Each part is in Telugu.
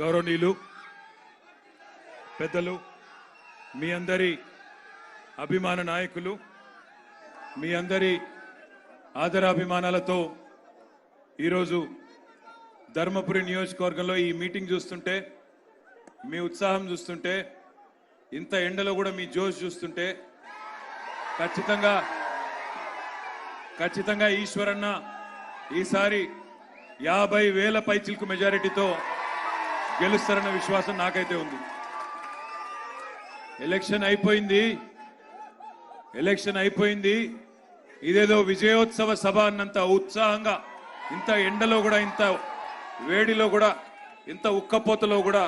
గౌరవనీయులు పెద్దలు మీ అందరి అభిమాన నాయకులు మీ అందరి ఆదరాభిమానాలతో ఈరోజు ధర్మపురి నియోజకవర్గంలో ఈ మీటింగ్ చూస్తుంటే మీ ఉత్సాహం చూస్తుంటే ఇంత ఎండలో కూడా మీ జోష్ చూస్తుంటే ఖచ్చితంగా ఖచ్చితంగా ఈశ్వరన్న ఈసారి యాభై వేల పైచిల్కు మెజారిటీతో గెలుస్తారన్న విశ్వాసం నాకైతే ఉంది. ఎలక్షన్ అయిపోయింది. ఎలక్షన్ అయిపోయింది. ఇదేదో విజయోత్సవ సభ అన్నంత ఉత్సాహంగా ఇంత ఎండలో కూడా ఇంత వేడిలో కూడా ఇంత ఉక్కపోతలో కూడా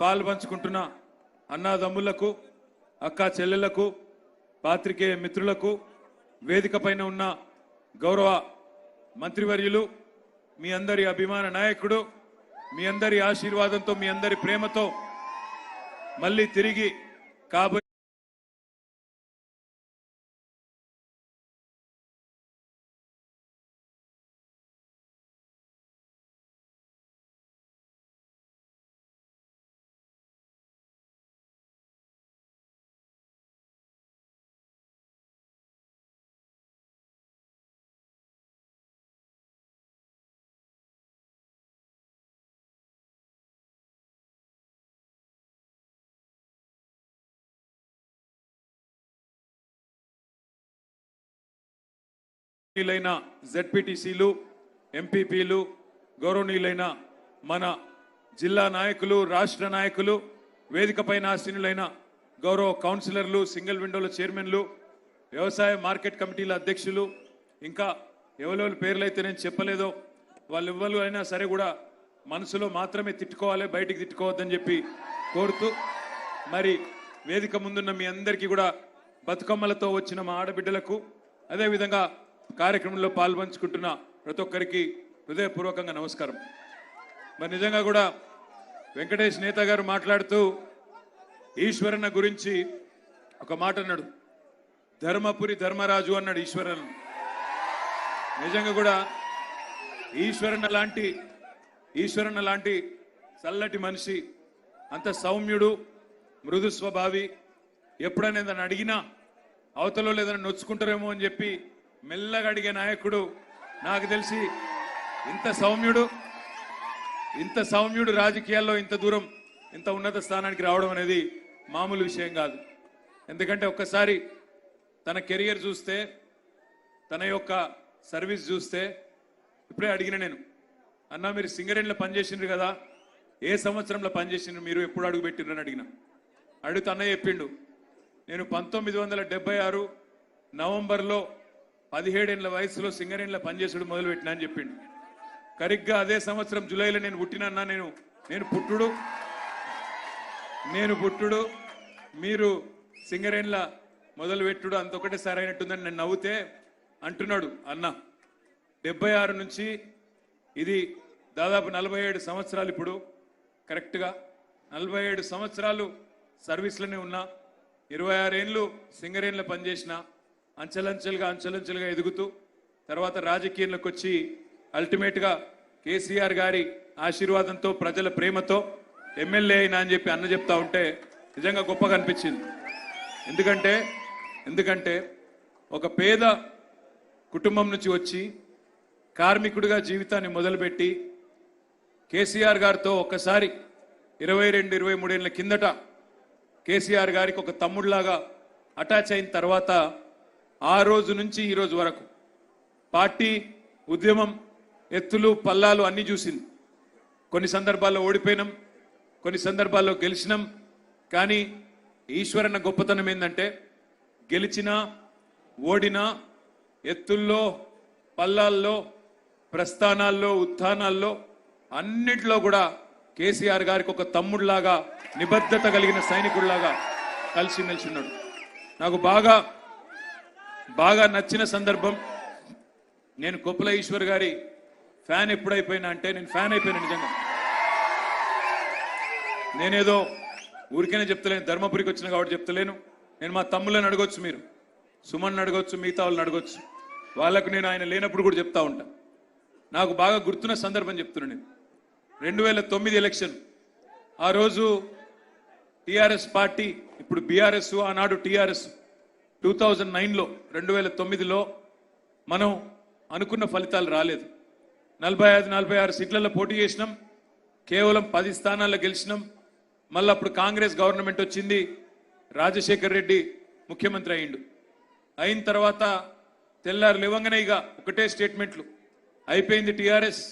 పాలు పంచుకుంటున్న అన్నాదమ్ములకు అక్క చెల్లెలకు పాత్రికేయ మిత్రులకు వేదిక పైన ఉన్న గౌరవ మంత్రివర్యులు మీ అందరి అభిమాన నాయకుడు మీ అందరి ఆశీర్వాదంతో మీ అందరి ప్రేమతో మళ్ళీ తిరిగి కాబోయే గౌరవనీయులైన జెడ్పీటీసీలు ఎంపీపీలు గౌరవనీయులైన మన జిల్లా నాయకులు రాష్ట్ర నాయకులు వేదిక పైన గౌరవ కౌన్సిలర్లు సింగిల్ విండోల చైర్మన్లు వ్యవసాయ మార్కెట్ కమిటీల అధ్యక్షులు ఇంకా ఎవరెవరి పేర్లు అయితే నేను చెప్పలేదో వాళ్ళు ఎవరు అయినా సరే కూడా మనసులో మాత్రమే తిట్టుకోవాలి బయటికి తిట్టుకోవద్దని చెప్పి కోరుతూ మరి వేదిక ముందున్న మీ అందరికీ కూడా బతుకమ్మలతో వచ్చిన మా ఆడబిడ్డలకు అదేవిధంగా కార్యక్రమంలో పాల్పంచుకుంటున్న ప్రతి ఒక్కరికి హృదయపూర్వకంగా నమస్కారం. మరి నిజంగా కూడా వెంకటేష్ నేత గారు మాట్లాడుతూ ఈశ్వరన్న గురించి ఒక మాట అన్నాడు. ధర్మపురి ధర్మరాజు అన్నాడు ఈశ్వరన్ నిజంగా కూడా ఈశ్వరన్న లాంటి ఈశ్వరన్న లాంటి చల్లటి మనిషి అంత సౌమ్యుడు మృదు స్వభావి ఎప్పుడైనా ఏదైనా అడిగినా అవతలో ఏదైనా నొచ్చుకుంటారేమో అని చెప్పి మెల్లగా అడిగే నాయకుడు నాకు తెలిసి ఇంత సౌమ్యుడు ఇంత సౌమ్యుడు రాజకీయాల్లో ఇంత దూరం ఇంత ఉన్నత స్థానానికి రావడం అనేది మామూలు విషయం కాదు. ఎందుకంటే ఒక్కసారి తన కెరియర్ చూస్తే తన యొక్క సర్వీస్ చూస్తే ఇప్పుడే అడిగిన నేను అన్నా మీరు సింగరేణిలో పనిచేసిండ్రు కదా ఏ సంవత్సరంలో పనిచేసిండ్రు మీరు? ఎప్పుడు అడుగు పెట్టిండ్రు? అని అడిగిన. అడుగుతా అన్నయ్య చెప్పిండు నేను పంతొమ్మిది వందల డెబ్బై ఆరు నవంబర్లో పదిహేడేళ్ళ వయసులో సింగరేణిలో పనిచేసుడు మొదలుపెట్టినా అని చెప్పిండు. కరిగ్గా అదే సంవత్సరం జూలైలో నేను పుట్టినన్నా నేను నేను పుట్టుడు. నేను పుట్టుడు. మీరు సింగరేణిల మొదలు పెట్టుడు అంత ఒకటే సరైనట్టుందని నేను నవ్వుతే అంటున్నాడు అన్న. డెబ్బై ఆరు నుంచి ఇది దాదాపు నలభై ఏడు సంవత్సరాలు ఇప్పుడు కరెక్ట్గా నలభై ఏడు సంవత్సరాలు సర్వీస్లోనే ఉన్నా. ఇరవై ఆరేళ్ళు సింగరేణిలో పనిచేసిన. అంచెలంచెలుగా అంచెలంచెలుగా ఎదుగుతూ తర్వాత రాజకీయంలోకి వచ్చి అల్టిమేట్గా కేసీఆర్ గారి ఆశీర్వాదంతో ప్రజల ప్రేమతో ఎమ్మెల్యే అయినా అని చెప్పి అన్న చెప్తా ఉంటే నిజంగా గొప్పగా అనిపించింది. ఎందుకంటే ఎందుకంటే ఒక పేద కుటుంబం నుంచి వచ్చి కార్మికుడిగా జీవితాన్ని మొదలుపెట్టి కేసీఆర్ గారితో ఒక్కసారి ఇరవై రెండు ఇరవై మూడేళ్ళ కిందట కేసీఆర్ గారికి ఒక తమ్ముడిలాగా అటాచ్ అయిన తర్వాత ఆ రోజు నుంచి ఈ రోజు వరకు పార్టీ ఉద్యమం ఎత్తులు పల్లాలు అన్ని చూసింది. కొన్ని సందర్భాల్లో ఓడిపోయినాం కొన్ని సందర్భాల్లో గెలిచినాం. కానీ ఈశ్వరన్న గొప్పతనం ఏంటంటే గెలిచినా ఓడినా ఎత్తుల్లో పల్లాల్లో ప్రస్థానాల్లో ఉత్థానాల్లో అన్నిట్లో కూడా కేసీఆర్ గారికి ఒక తమ్ముడిలాగా నిబద్ధత కలిగిన సైనికుడిలాగా కలిసి నిల్చున్నాడు. నాకు బాగా బాగా నచ్చిన సందర్భం. నేను కొప్పుల ఈశ్వర్ గారి ఫ్యాన్ ఎప్పుడైపోయినా అంటే నేను ఫ్యాన్ అయిపోయినా నిజంగా. నేనేదో ఊరికైనా చెప్తలేను ధర్మపురికి వచ్చిన కాబట్టి చెప్తలేను. నేను మా తమ్ముళ్ళని అడగొచ్చు మీరు. సుమన్ అడగొచ్చు మిగతా వాళ్ళని అడగొచ్చు. వాళ్ళకు నేను ఆయన లేనప్పుడు కూడా చెప్తా ఉంటా. నాకు బాగా గుర్తున్న సందర్భం చెప్తున్నాను నేను. రెండు వేల తొమ్మిది ఎలక్షన్. ఆ రోజు టిఆర్ఎస్ పార్టీ ఇప్పుడు బీఆర్ఎస్ ఆనాడు టిఆర్ఎస్. టూ థౌజండ్ నైన్లో రెండు వేల తొమ్మిదిలో మనం అనుకున్న ఫలితాలు రాలేదు. నలభై ఐదు నలభై ఆరు సీట్లలో పోటీ చేసినాం. కేవలం పది స్థానాల్లో గెలిచినాం. మళ్ళీ అప్పుడు కాంగ్రెస్ గవర్నమెంట్ వచ్చింది. రాజశేఖర్ రెడ్డి ముఖ్యమంత్రి అయిండు అయిన తర్వాత తెల్లారు లేవంగానే ఇక ఒకటే స్టేట్మెంట్లు. అయిపోయింది టీఆర్ఎస్.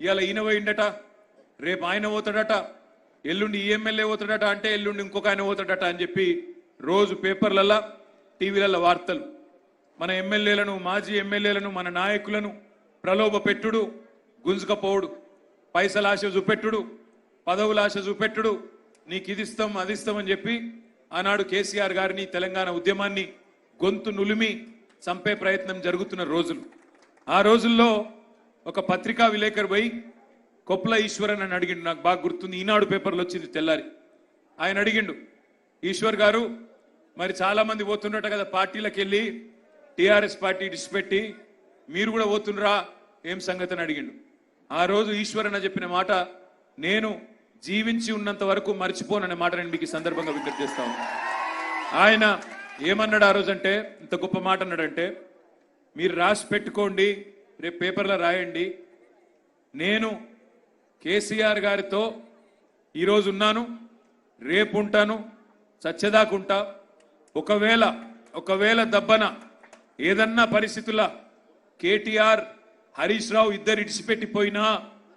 ఇవాళ ఈయన పోయిండట రేపు ఆయన పోతాడట ఎల్లుండి ఈఎంఎల్ఏ పోతాడట అంటే ఎల్లుండి ఇంకొక ఆయన పోతాడట అని చెప్పి రోజు పేపర్లలో టీవీలలో వార్తలు. మన ఎమ్మెల్యేలను మాజీ ఎమ్మెల్యేలను మన నాయకులను ప్రలోభ పెట్టుడు గుంజుకపోవుడు. పైసలాశ చూపెట్టుడు పదవుల ఆశ చూపెట్టుడు నీకు ఇది ఇస్తాం అది ఇస్తామని చెప్పి ఆనాడు కేసీఆర్ గారిని తెలంగాణ ఉద్యమాన్ని గొంతు నులిమి చంపే ప్రయత్నం జరుగుతున్న రోజులు. ఆ రోజుల్లో ఒక పత్రికా విలేకరు పోయి కొప్పల ఈశ్వరన్ అని అడిగిండు. నాకు బాగా గుర్తుంది. ఈనాడు పేపర్లో వచ్చింది తెల్లారి. ఆయన అడిగిండు ఈశ్వర్ గారు మరి చాలా మంది పోతున్నట్టు కదా పార్టీలకు వెళ్ళి టిఆర్ఎస్ పార్టీ డిసిపెట్టి మీరు కూడా పోతుండ్రా ఏం సంగతి అని అడిగిండు. ఆ రోజు ఈశ్వరన్న చెప్పిన మాట నేను జీవించి ఉన్నంత వరకు మర్చిపోననే మాట నేను మీకు ఈ సందర్భంగా విజ్ఞప్తి చేస్తా ఆయన ఏమన్నాడు ఆ రోజు అంటే ఇంత గొప్ప మాట అన్నాడంటే మీరు రాసి పెట్టుకోండి రేపు పేపర్లో రాయండి. నేను కేసీఆర్ గారితో ఈరోజు ఉన్నాను రేపు ఉంటాను చచ్చేదాకుంటా ఒకవేళ ఒకవేళ దబ్బన ఏదన్నా పరిస్థితుల కేటీఆర్ హరీష్ రావు ఇద్దరు ఇడిచిపెట్టిపోయినా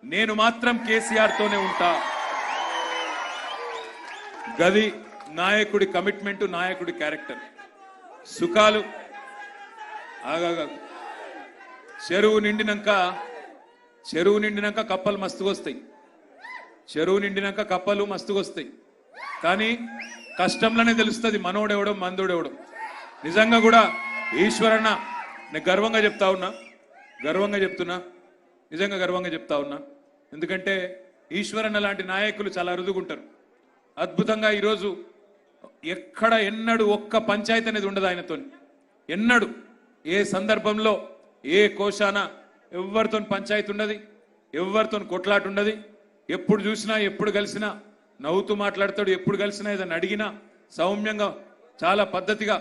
నేను మాత్రం కేసీఆర్ తోనే ఉంటా. గది నాయకుడి కమిట్మెంట్ నాయకుడి క్యారెక్టర్. సుఖాలు ఆగా చెరువు నిండినాక చెరువు నిండినాక కప్పలు మస్తుగా వస్తాయి చెరువు నిండినాక కప్పలు మస్తుగా వస్తాయి కానీ కష్టంలోనే తెలుస్తుంది మనోడెవడం మందోడెవడం. నిజంగా కూడా ఈశ్వరన్న నేను గర్వంగా చెప్తా ఉన్నా గర్వంగా చెప్తున్నా నిజంగా గర్వంగా చెప్తా ఉన్నా. ఎందుకంటే ఈశ్వరన్న లాంటి నాయకులు చాలా అరుదుగుంటారు. అద్భుతంగా ఈరోజు ఎక్కడ ఎన్నడు ఒక్క పంచాయతీ అనేది ఉండదు ఆయనతో ఎన్నడు ఏ సందర్భంలో ఏ కోశాన ఎవరితో పంచాయతీ ఉండదు ఎవరితో కొట్లాట ఉండదు ఎప్పుడు చూసినా ఎప్పుడు కలిసినా నవ్వుతూ మాట్లాడతాడు. ఎప్పుడు కలిసినా ఏదైనా అడిగినా సౌమ్యంగా చాలా పద్ధతిగా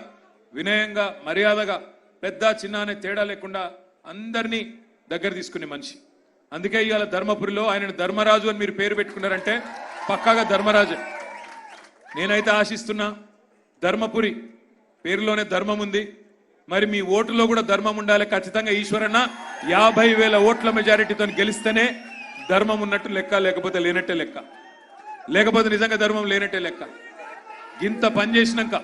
వినయంగా మర్యాదగా పెద్ద చిన్న అనే తేడా లేకుండా అందరినీ దగ్గర తీసుకునే మనిషి. అందుకే ఇవాళ ధర్మపురిలో ఆయన ధర్మరాజు అని మీరు పేరు పెట్టుకున్నారంటే పక్కాగా ధర్మరాజే. నేనైతే ఆశిస్తున్నా ధర్మపురి పేరులోనే ధర్మం ఉంది. మరి మీ ఓటులో కూడా ధర్మం ఉండాలి ఖచ్చితంగా ఈశ్వరన్న. యాభై వేల ఓట్ల మెజారిటీతో గెలిస్తేనే ధర్మం ఉన్నట్టు లెక్క లేకపోతే లేనట్టే లెక్క. లేకపోతే నిజంగా ధర్మం లేనట్టే లెక్క. గింత పని చేసినాక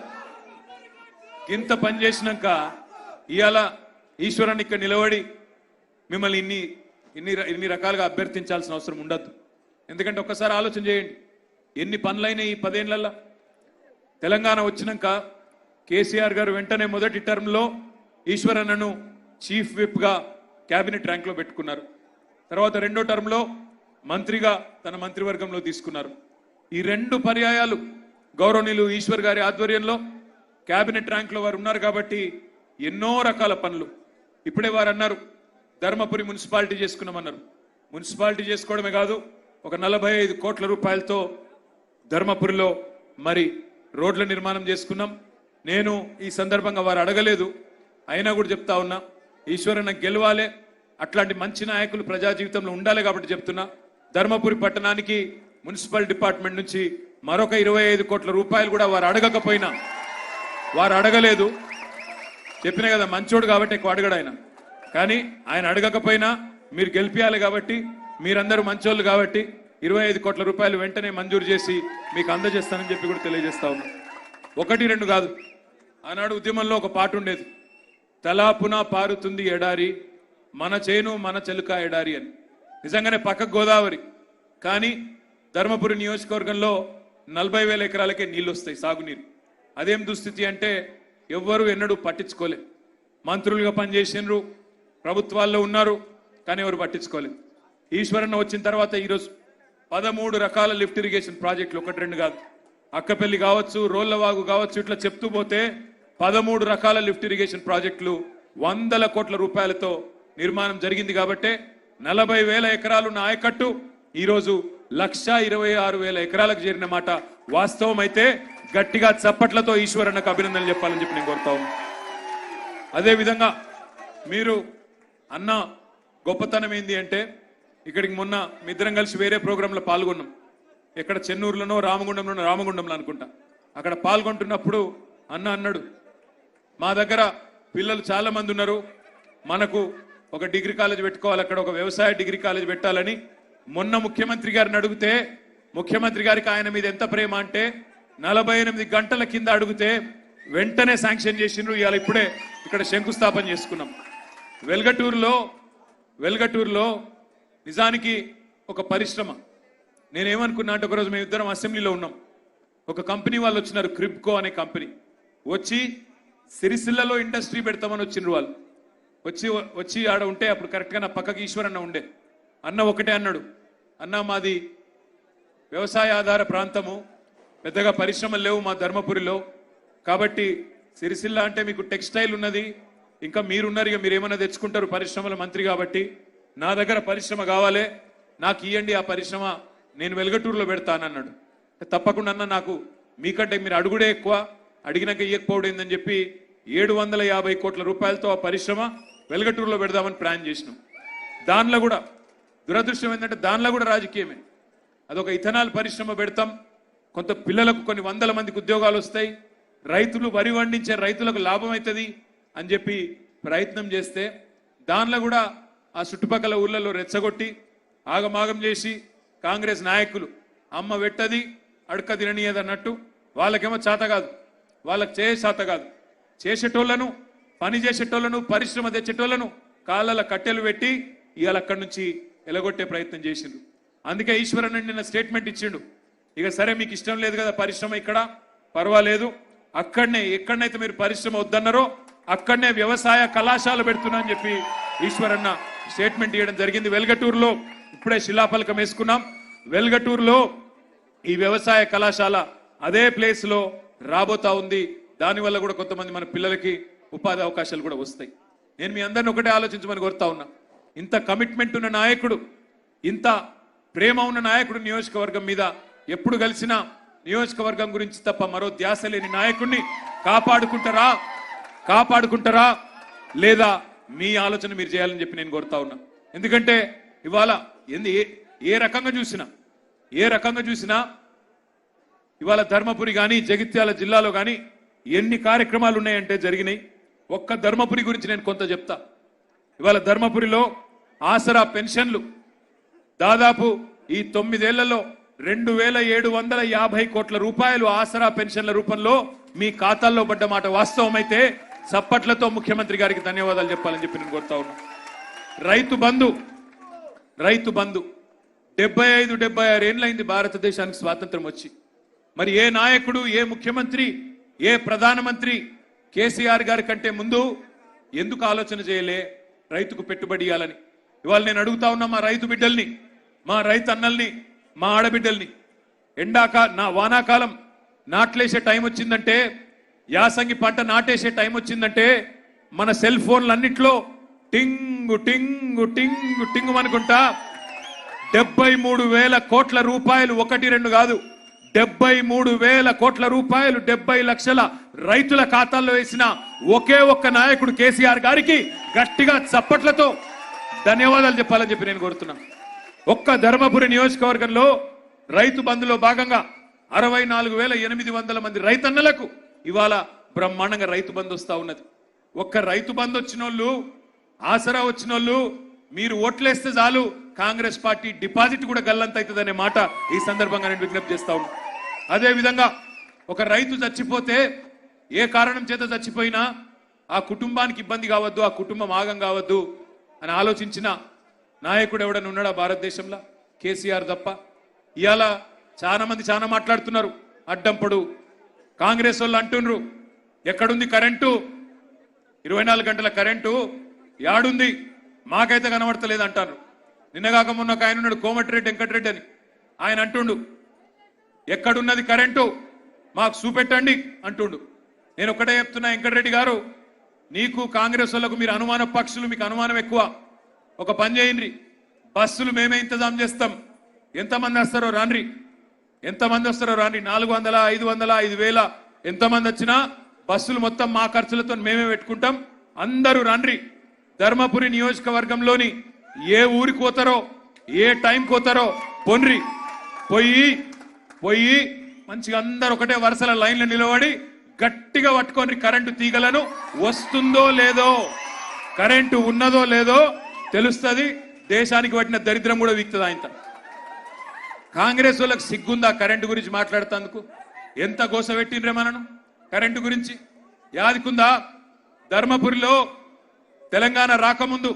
గింత పని చేసినాక ఇవాళ ఈశ్వరాన్ని ఇక్కడ నిలబడి మిమ్మల్ని ఇన్ని ఇన్ని ఇన్ని రకాలుగా అభ్యర్థించాల్సిన అవసరం ఉండద్దు. ఎందుకంటే ఒక్కసారి ఆలోచన చేయండి. ఎన్ని పనులైనాయి ఈ పదేళ్ళలో తెలంగాణ వచ్చినాక కేసీఆర్ గారు వెంటనే మొదటి టర్మ్లో ఈశ్వరన్నను చీఫ్ విప్గా క్యాబినెట్ ర్యాంక్లో పెట్టుకున్నారు. తర్వాత రెండో టర్మ్లో మంత్రిగా తన మంత్రివర్గంలో తీసుకున్నారు. ఈ రెండు పర్యాయాలు గౌరవనీయులు ఈశ్వర్ గారి ఆధ్వర్యంలో కేబినెట్ ర్యాంక్లో వారు ఉన్నారు కాబట్టి ఎన్నో రకాల పనులు. ఇప్పుడే వారు అన్నారు ధర్మపురి మున్సిపాలిటీ చేసుకున్నామన్నారు. మున్సిపాలిటీ చేసుకోవడమే కాదు ఒక నలభై ఐదు కోట్ల రూపాయలతో ధర్మపురిలో మరి రోడ్ల నిర్మాణం చేసుకున్నాం. నేను ఈ సందర్భంగా వారు అడగలేదు అయినా కూడా చెప్తా ఉన్నా ఈశ్వరన్న గెలవాలే అట్లాంటి మంచి నాయకులు ప్రజా జీవితంలో ఉండాలి కాబట్టి చెప్తున్నా. ధర్మపురి పట్టణానికి మున్సిపల్ డిపార్ట్మెంట్ నుంచి మరొక ఇరవై ఐదు కోట్ల రూపాయలు కూడా వారు అడగకపోయినా వారు అడగలేదు. చెప్పిన కదా మంచోడు కాబట్టి ఎక్కువ అడగడు ఆయన. కానీ ఆయన అడగకపోయినా మీరు గెలిపించాలి కాబట్టి మీరందరూ మంచోళ్ళు కాబట్టి ఇరవై ఐదు కోట్ల రూపాయలు వెంటనే మంజూరు చేసి మీకు అందజేస్తానని చెప్పి కూడా తెలియజేస్తా ఉన్నా. ఒకటి రెండు కాదు. ఆనాడు ఉద్యమంలో ఒక పాట ఉండేది. తలాపున పారుతుంది ఎడారి మన చేను మన చెలుక ఎడారి అని. నిజంగానే పక్క గోదావరి. కానీ ధర్మపురి నియోజకవర్గంలో నలభై వేల ఎకరాలకే నీళ్ళు వస్తాయి సాగునీరు. అదేం దుస్థితి అంటే ఎవ్వరూ ఎన్నడూ పట్టించుకోలే. మంత్రులుగా పనిచేసినారు ప్రభుత్వాల్లో ఉన్నారు కానీ ఎవరు పట్టించుకోలేదు ఈశ్వరన్న వచ్చిన తర్వాత ఈరోజు పదమూడు రకాల లిఫ్ట్ ఇరిగేషన్ ప్రాజెక్టులు ఒకటి రెండు కాదు. అక్కపల్లి కావచ్చు రోళ్ళవాగు కావచ్చు ఇట్లా చెప్తూ పోతే పదమూడు రకాల లిఫ్ట్ ఇరిగేషన్ ప్రాజెక్టులు వందల కోట్ల రూపాయలతో నిర్మాణం జరిగింది కాబట్టే నలభై వేల ఎకరాలు నాయకట్టు ఈరోజు లక్ష ఇరవై ఆరు వేల ఎకరాలకు చేరిన మాట వాస్తవం అయితే గట్టిగా చప్పట్లతో ఈశ్వరన్నకు అభినందనలు చెప్పాలని చెప్పి నేను కోరుతా అదేవిధంగా అదే విధంగా మీరు అన్న గొప్పతనం ఏంది అంటే ఇక్కడికి మొన్న మిద్దరం కలిసి వేరే ప్రోగ్రాంలో పాల్గొన్నాం. ఎక్కడ చెన్నూరులోనో రామగుండంలోనో రామగుండంలో అనుకుంటా. అక్కడ పాల్గొంటున్నప్పుడు అన్న అన్నాడు మా దగ్గర పిల్లలు చాలా మంది ఉన్నారు. మనకు ఒక డిగ్రీ కాలేజ్ పెట్టుకోవాలి అక్కడ ఒక వ్యవసాయ డిగ్రీ కాలేజ్ పెట్టాలని మొన్న ముఖ్యమంత్రి గారిని అడిగితే ముఖ్యమంత్రి గారికి ఆయన మీద ఎంత ప్రేమ అంటే నలభై ఎనిమిది గంటల కింద అడిగితే వెంటనే శాంక్షన్ చేసిండ్రు. ఇవాళ ఇప్పుడే ఇక్కడ శంకుస్థాపన చేసుకున్నాం. వెల్గటూరులో వెల్గటూరులో నిజానికి ఒక పరిశ్రమ. నేనేమనుకున్నా అంటే ఒకరోజు మేము ఇద్దరం అసెంబ్లీలో ఉన్నాం. ఒక కంపెనీ వాళ్ళు వచ్చినారు క్రిప్కో అనే కంపెనీ. వచ్చి సిరిసిల్లలో ఇండస్ట్రీ పెడతామని వచ్చిండ్రు వాళ్ళు. వచ్చి వచ్చి ఆడ ఉంటే అప్పుడు కరెక్ట్గా నా పక్కకి ఈశ్వరన్న ఉండే. అన్న ఒకటే అన్నాడు. అన్న మాది వ్యవసాయ ఆధార ప్రాంతము. పెద్దగా పరిశ్రమలు లేవు మా ధర్మపురిలో. కాబట్టి సిరిసిల్ల అంటే మీకు టెక్స్టైల్ ఉన్నది. ఇంకా మీరున్నారు ఇక మీరు ఏమైనా తెచ్చుకుంటారు పరిశ్రమల మంత్రి కాబట్టి. నా దగ్గర పరిశ్రమ కావాలి. నాకు ఇవ్వండి ఆ పరిశ్రమ. నేను వెలుగటూరులో పెడతానన్నాడు. తప్పకుండా అన్న నాకు మీకంటే మీరు అడుగుడే ఎక్కువ. అడిగినాక ఇవ్వకపోవడం ఏందని చెప్పి ఏడు వందల యాభై కోట్ల రూపాయలతో ఆ పరిశ్రమ వెలుగటూరులో పెడదామని ప్లాన్ చేసినాం. దానిలో కూడా దురదృష్టం ఏంటంటే దానిలో కూడా రాజకీయమే. అదొక ఇథనాల్ పరిశ్రమ పెడతాం. కొంత పిల్లలకు కొన్ని వందల మందికి ఉద్యోగాలు వస్తాయి. రైతులు వరి పండించే రైతులకు లాభం అవుతుంది అని చెప్పి ప్రయత్నం చేస్తే దానిలో కూడా ఆ చుట్టుపక్కల ఊళ్ళలో రెచ్చగొట్టి ఆగమాగం చేసి కాంగ్రెస్ నాయకులు అమ్మ వెట్టది అడక తిననీయదు అన్నట్టు వాళ్ళకేమో చేత కాదు. వాళ్ళకి చేయ చేత కాదు. చేసేటోళ్ళను పని చేసేటోళ్ళను పరిశ్రమ తెచ్చేటోళ్ళను కాళ్ళ కట్టెలు పెట్టి ఇవాళ అక్కడి నుంచి ఎలగొట్టే ప్రయత్నం చేసిండు. అందుకే ఈశ్వరన్ నిన్న స్టేట్మెంట్ ఇచ్చిండు. ఇక సరే మీకు ఇష్టం లేదు కదా పరిశ్రమ ఇక్కడ? పర్వాలేదు. అక్కడనే ఎక్కడనైతే మీరు పరిశ్రమ వద్దన్నారో అక్కడనే వ్యవసాయ కళాశాల పెడుతున్నా అని చెప్పి ఈశ్వరన్న స్టేట్మెంట్ ఇవ్వడం జరిగింది. వెల్గటూరులో ఇప్పుడే శిలాఫలకం వేసుకున్నాం. వెల్గటూరులో ఈ వ్యవసాయ కళాశాల అదే ప్లేస్లో రాబోతా ఉంది. దానివల్ల కూడా కొంతమంది మన పిల్లలకి ఉపాధి అవకాశాలు కూడా వస్తాయి. నేను మీ అందరిని ఒకటే ఆలోచించమని కోరుతా ఉన్నా. ఇంత కమిట్మెంట్ ఉన్న నాయకుడు ఇంత ప్రేమ ఉన్న నాయకుడు నియోజకవర్గం మీద ఎప్పుడు కలిసినా నియోజకవర్గం గురించి తప్ప మరో ధ్యాస లేని నాయకుడిని కాపాడుకుంటారా? కాపాడుకుంటారా? లేదా మీ ఆలోచన మీరు చేయాలని చెప్పి నేను కోరుతా ఉన్నా. ఎందుకంటే ఇవాళ ఎందు ఏ ఏ రకంగా చూసినా ఏ రకంగా చూసినా ఇవాళ ధర్మపురి కానీ జగిత్యాల జిల్లాలో కానీ ఎన్ని కార్యక్రమాలు ఉన్నాయంటే జరిగినాయి. ఒక్క ధర్మపురి గురించి నేను కొంత చెప్తా. ఇవాళ ధర్మపురిలో ఆసరా పెన్షన్లు. దాదాపు ఈ తొమ్మిదేళ్ళలో రెండు వేల ఏడు వందల యాభై కోట్ల రూపాయలు ఆసరా పెన్షన్ల రూపంలో మీ ఖాతాల్లో పడ్డ మాట వాస్తవమైతే చప్పట్లతో ముఖ్యమంత్రి గారికి ధన్యవాదాలు చెప్పాలని చెప్పి నేను కోరుతా ఉన్నా. రైతు బంధు రైతు బంధు డెబ్బై ఐదు డెబ్బై ఆరు ఏళ్ళైంది భారతదేశానికి స్వాతంత్రం వచ్చి. మరి ఏ నాయకుడు ఏ ముఖ్యమంత్రి ఏ ప్రధానమంత్రి కేసీఆర్ గారి కంటే ముందు ఎందుకు ఆలోచన చేయలే? రైతుకు పెట్టుబడి ఇవ్వాలని ఇవాళ నేను అడుగుతా ఉన్నా మా రైతు బిడ్డల్ని మా రైతు అన్నల్ని మా ఆడబిడ్డల్ని. ఎండాక నా వానాకాలం నాట్లేసే టైం వచ్చిందంటే యాసంగి పంట నాటేసే టైం వచ్చిందంటే మన సెల్ ఫోన్లన్నిట్లో టింగు టింగు టింగు టింగు అనుకుంటా డెబ్బై మూడు వేల కోట్ల రూపాయలు ఒకటి రెండు కాదు డెబ్బై మూడు వేల కోట్ల రూపాయలు డెబ్బై లక్షల రైతుల ఖాతాల్లో వేసిన ఒకే ఒక్క నాయకుడు కేసీఆర్ గారికి గట్టిగా చప్పట్లతో ధన్యవాదాలు చెప్పాలని చెప్పి నేను కోరుతున్నా ఒక్క ధర్మపురి నియోజకవర్గంలో రైతు బంధులో భాగంగా అరవై నాలుగు వేల ఎనిమిది వందల మంది రైతన్నలకు ఇవాళ బ్రహ్మాండంగా రైతు బంధు వస్తా ఉన్నది. ఒక్క రైతు బంధు వచ్చిన వాళ్ళు ఆసరా వచ్చిన వాళ్ళు మీరు ఓట్లేస్తే చాలు కాంగ్రెస్ పార్టీ డిపాజిట్ కూడా గల్లంత అవుతుందనే మాట ఈ సందర్భంగా నేను విజ్ఞప్తి చేస్తా ఉన్నా. అదేవిధంగా ఒక రైతు చచ్చిపోతే ఏ కారణం చేత చచ్చిపోయినా ఆ కుటుంబానికి ఇబ్బంది కావద్దు ఆ కుటుంబం ఆగం కావద్దు అని ఆలోచించిన నాయకుడు ఎవడని ఉన్నాడా భారతదేశంలో? కేసీఆర్ తప్ప. ఇవాళ చాలా మంది చాలా మాట్లాడుతున్నారు. అడ్డం పొడు. కాంగ్రెస్ వాళ్ళు అంటుండ్రు ఎక్కడుంది కరెంటు? ఇరవై నాలుగు గంటల కరెంటు? యాడుంది? మాకైతే కనబడతలేదు అంటారు. నిన్నగాక మొన్న ఒక ఆయన ఉన్నాడు కోమటిరెడ్డి వెంకటరెడ్డి అని. ఆయన అంటుండు ఎక్కడున్నది కరెంటు? మాకు చూపెట్టండి అంటుండు. నేను ఒకటే చెప్తున్నా వెంకటరెడ్డి గారు నీకు కాంగ్రెస్ వాళ్ళకు మీరు అనుమాన పక్షులు మీకు అనుమానం ఎక్కువ. ఒక పని చేయండి. బస్సులు మేమే ఇంతజాం చేస్తాం. ఎంతమంది వస్తారో రాన్రి ఎంతమంది వస్తారో రాన్రి నాలుగు వందల ఐదు వందల ఐదు వేల ఎంతమంది వచ్చినా బస్సులు మొత్తం మా ఖర్చులతో మేమే పెట్టుకుంటాం. అందరూ రండ్రి. ధర్మపురి నియోజకవర్గంలోని ఏ ఊరికి పోతారో ఏ టైంకి పోతారో పొన్రి పోయి పోయి మంచిగా అందరు ఒకటే వరుసల లైన్లో నిలబడి గట్టిగా పట్టుకొని కరెంటు తీగలను వస్తుందో లేదో కరెంటు ఉన్నదో లేదో తెలుస్తుంది. దేశానికి పట్టిన దరిద్రం కూడా వీక్తుంది ఆయన కాంగ్రెస్ వాళ్ళకి సిగ్గుందా కరెంటు గురించి మాట్లాడుతందుకు ఎంత గోస పెట్టిండ్రే మనను కరెంటు గురించి? యాదికుందా ధర్మపురిలో తెలంగాణ రాకముందు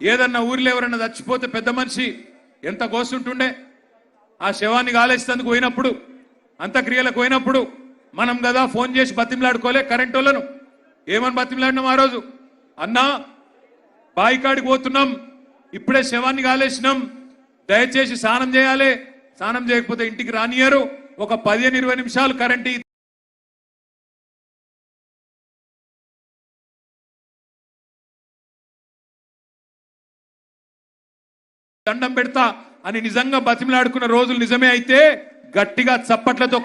ఏదన్నా ఊర్లో ఎవరన్నా చచ్చిపోతే పెద్ద మనిషి ఎంత గోసుంటుండే? ఆ శవాన్ని గాలేసినందుకు పోయినప్పుడు అంత్యక్రియలకు పోయినప్పుడు మనం కదా ఫోన్ చేసి బతిమలాడుకోలే కరెంట్ వాళ్ళను ఏమని బతిమలాడినాం ఆ రోజు? అన్నా బాయికాడికి పోతున్నాం. ఇప్పుడే శవాన్ని కాలేసినాం. దయచేసి స్నానం చేయాలి. స్నానం చేయకపోతే ఇంటికి రానియరు ఒక పదిహేను ఇరవై నిమిషాలు కరెంట్ దండం పెడతా అని నిజంగా బతిమలాడుకున్న రోజులు నిజమే అయితే గట్టిగా చప్పట్లతో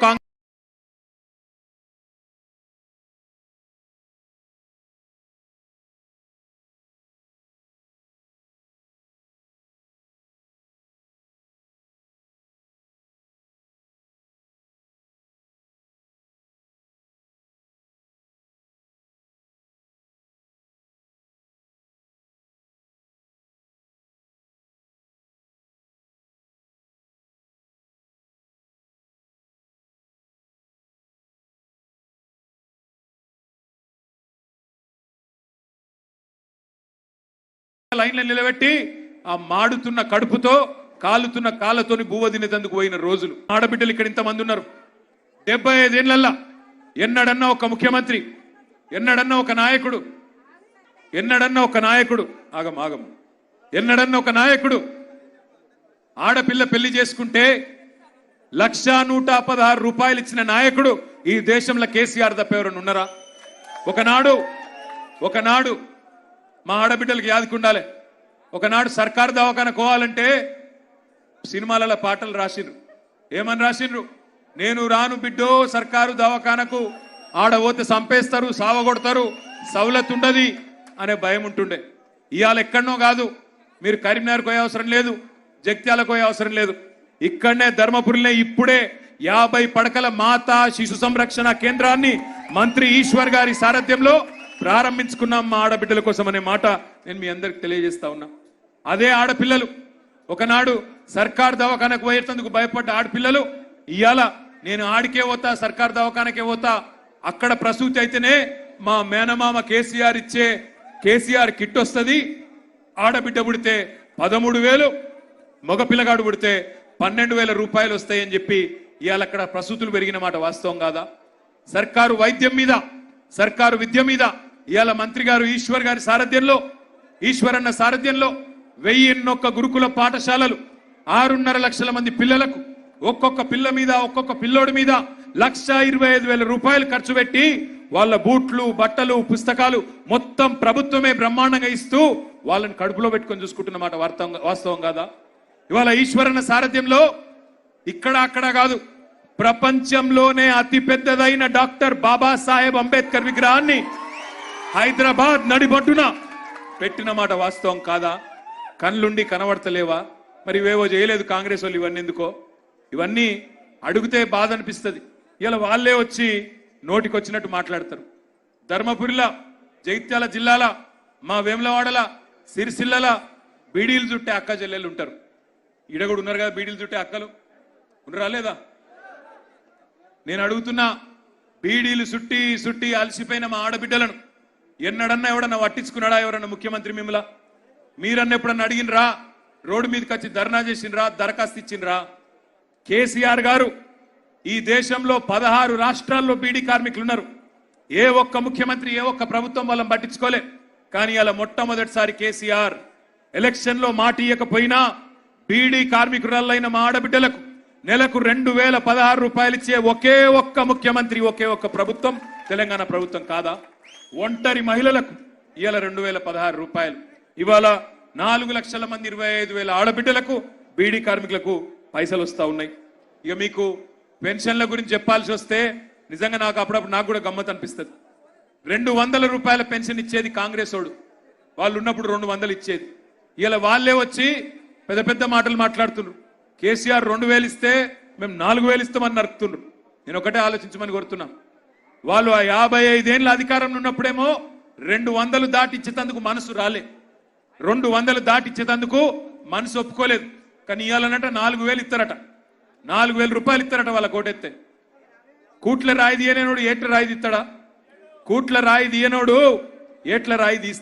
లైన్లో నిలబెట్టి ఆ మాడుతున్న కడుపుతో కాలుతున్న కాళ్ళతోని బువ్వ తినేందుకు పోయిన రోజులు. ఆడబిడ్డలు ఇక్కడ ఇంతమంది ఉన్నారు. డెబ్బై ఐదేళ్ళల్లా ఎన్నడన్నా ఒక ముఖ్యమంత్రి ఎన్నడన్నా ఒక నాయకుడు ఎన్నడన్నా ఒక నాయకుడు ఆగం ఆగం. ఎన్నడన్నా ఒక నాయకుడు ఆడపిల్ల పెళ్ళి చేసుకుంటే లక్ష నూట పదహారు రూపాయలు ఇచ్చిన నాయకుడు ఈ దేశంలో కేసీఆర్ తప్ప ఎవరైనా ఉన్నారా? ఒకనాడు ఒకనాడు మా ఆడబిడ్డలకి యాదుకుండాలి ఒకనాడు సర్కారు దవాఖాన కోవాలంటే సినిమాలలో పాటలు రాసిండ్రు ఏమని రాసిండ్రు నేను రాను బిడ్డో సర్కారు దవాఖానకు ఆడ పోతే సంపేస్తారు సావగొడతారు సవలత్ ఉండదు అనే భయం ఉంటుండే. ఇవాళ ఎక్కడనో కాదు మీరు కరీంనగర్ పోయే అవసరం లేదు జగిత్యాలకు పోయే అవసరం లేదు. ఇక్కడనే ధర్మపురిలో ఇప్పుడే యాభై పడకల మాతా శిశు సంరక్షణ కేంద్రాన్ని మంత్రి ఈశ్వర్ గారి సారథ్యంలో ప్రారంభించుకున్నాం మా ఆడబిడ్డల కోసం అనే మాట నేను మీ అందరికి తెలియజేస్తా ఉన్నా. అదే ఆడపిల్లలు. ఒకనాడు సర్కార్ దవాఖానకు పోయేటందుకు భయపడ్డ ఆడపిల్లలు ఇవాళ నేను ఆడికే పోతా సర్కార్ దవాఖానకే పోతా. అక్కడ ప్రసూతి అయితేనే మా మేనమామ కేసీఆర్ ఇచ్చే కేసీఆర్ కిట్ వస్తుంది. ఆడబిడ్డ పుడితే పదమూడు వేలు మగ పిల్లగాడు పుడితే పన్నెండు వేల రూపాయలు వస్తాయని చెప్పి ఇవాళ అక్కడ ప్రసూతులు పెరిగిన మాట వాస్తవం కాదా? సర్కారు వైద్యం మీద సర్కారు విద్య మీద ఇవాళ మంత్రి గారు ఈశ్వర్ గారి సారథ్యంలో ఈశ్వరన్న సారథ్యంలో వెయ్యిన్నొక్క గురుకుల పాఠశాలలు ఆరున్నర లక్షల మంది పిల్లలకు ఒక్కొక్క పిల్ల మీద ఒక్కొక్క పిల్లోడి మీద లక్ష ఇరవై ఐదు వేల రూపాయలు ఖర్చు పెట్టి వాళ్ళ బూట్లు బట్టలు పుస్తకాలు మొత్తం ప్రభుత్వమే బ్రహ్మాండంగా ఇస్తూ వాళ్ళని కడుపులో పెట్టుకొని చూసుకుంటున్నమాట వాస్తవం వాస్తవం కాదా? ఇవాళ ఈశ్వరన్న సారథ్యంలో ఇక్కడ అక్కడ కాదు ప్రపంచంలోనే అతి పెద్దదైన డాక్టర్ బాబాసాహెబ్ అంబేద్కర్ విగ్రహాన్ని హైదరాబాద్ నడిబడ్డున పెట్టిన మాట వాస్తవం కాదా? కళ్ళుండి కనబడతలేవా? మరి ఇవేవో చేయలేదు కాంగ్రెస్ వాళ్ళు ఇవన్నీ ఎందుకో? ఇవన్నీ అడిగితే బాధ అనిపిస్తుంది. ఇలా వాళ్ళే వచ్చి నోటికొచ్చినట్టు మాట్లాడతారు. ధర్మపురిలా జైత్యాల జిల్లాల మా వేములవాడల సిరిసిల్లల బీడీలు చుట్టే అక్క చెల్లెలు ఉంటారు. ఈడ కూడా ఉన్నారు కదా బీడీలు చుట్టే అక్కలు? ఉండరా లేదా? నేను అడుగుతున్నా బీడీలు సుట్టి సుట్టి అలసిపోయిన మా ఆడబిడ్డలను ఎన్నడన్నా ఎవడన్నా పట్టించుకున్నాడా? ఎవరన్నా ముఖ్యమంత్రి మిమ్మల మీరన్నా ఎప్పుడన్నా అడిగినరా? రోడ్డు మీదకి వచ్చి ధర్నా చేసిండ్రా? దరఖాస్తు ఇచ్చిండ్రా? కేసీఆర్ గారు ఈ దేశంలో పదహారు రాష్ట్రాల్లో బీడీ కార్మికులు ఉన్నారు ఏ ఒక్క ముఖ్యమంత్రి ఏ ఒక్క ప్రభుత్వం వాళ్ళని పట్టించుకోలే. కానీ అలా మొట్టమొదటిసారి కేసీఆర్ ఎలక్షన్లో మాట ఇయ్యకపోయినా బీడీ కార్మికురాలైన మా ఆడబిడ్డలకు నెలకు రెండు వేల పదహారు రూపాయలు ఇచ్చే ఒకే ఒక్క ముఖ్యమంత్రి ఒకే ఒక్క ప్రభుత్వం తెలంగాణ ప్రభుత్వం కాదా? ఒంటరి మహిళలకు ఇవాళ రెండు వేల పదహారు రూపాయలు. ఇవాళ నాలుగు లక్షల మంది ఇరవై ఐదు వేల ఆడబిడ్డలకు బీడీ కార్మికులకు పైసలు వస్తూ ఉన్నాయి. ఇక మీకు పెన్షన్ల గురించి చెప్పాల్సి వస్తే నిజంగా నాకు అప్పుడప్పుడు నాకు కూడా గమ్మత్ అనిపిస్తుంది. రెండు వందల రూపాయల పెన్షన్ ఇచ్చేది కాంగ్రెస్ వాడు. వాళ్ళు ఉన్నప్పుడు రెండు వందలు ఇచ్చేది. ఇలా వాళ్ళే వచ్చి పెద్ద పెద్ద మాటలు మాట్లాడుతున్నారు. కేసీఆర్ రెండు వేలు ఇస్తే మేము నాలుగు వేలు ఇస్తామని నరుకుతున్నారు. నేను ఒకటే ఆలోచించమని కోరుతున్నాను. వాళ్ళు ఆ యాభై ఐదేళ్ళ అధికారంలో ఉన్నప్పుడేమో రెండు వందలు దాటిచ్చేటందుకు మనసు రాలే. రెండు వందలు దాటిచ్చేందుకు మనసు ఒప్పుకోలేదు. కానీ ఇవ్వాలనంట నాలుగు వేలు ఇస్తారట. నాలుగు వేల రూపాయలు ఇస్తారట వాళ్ళ కోటెత్తే. కూట్ల రాయి తీయనోడు ఏట్ల రాయి తీస్తాడా? కూట్ల రాయి తీయనోడు ఏట్ల రాయి తీస్తాడు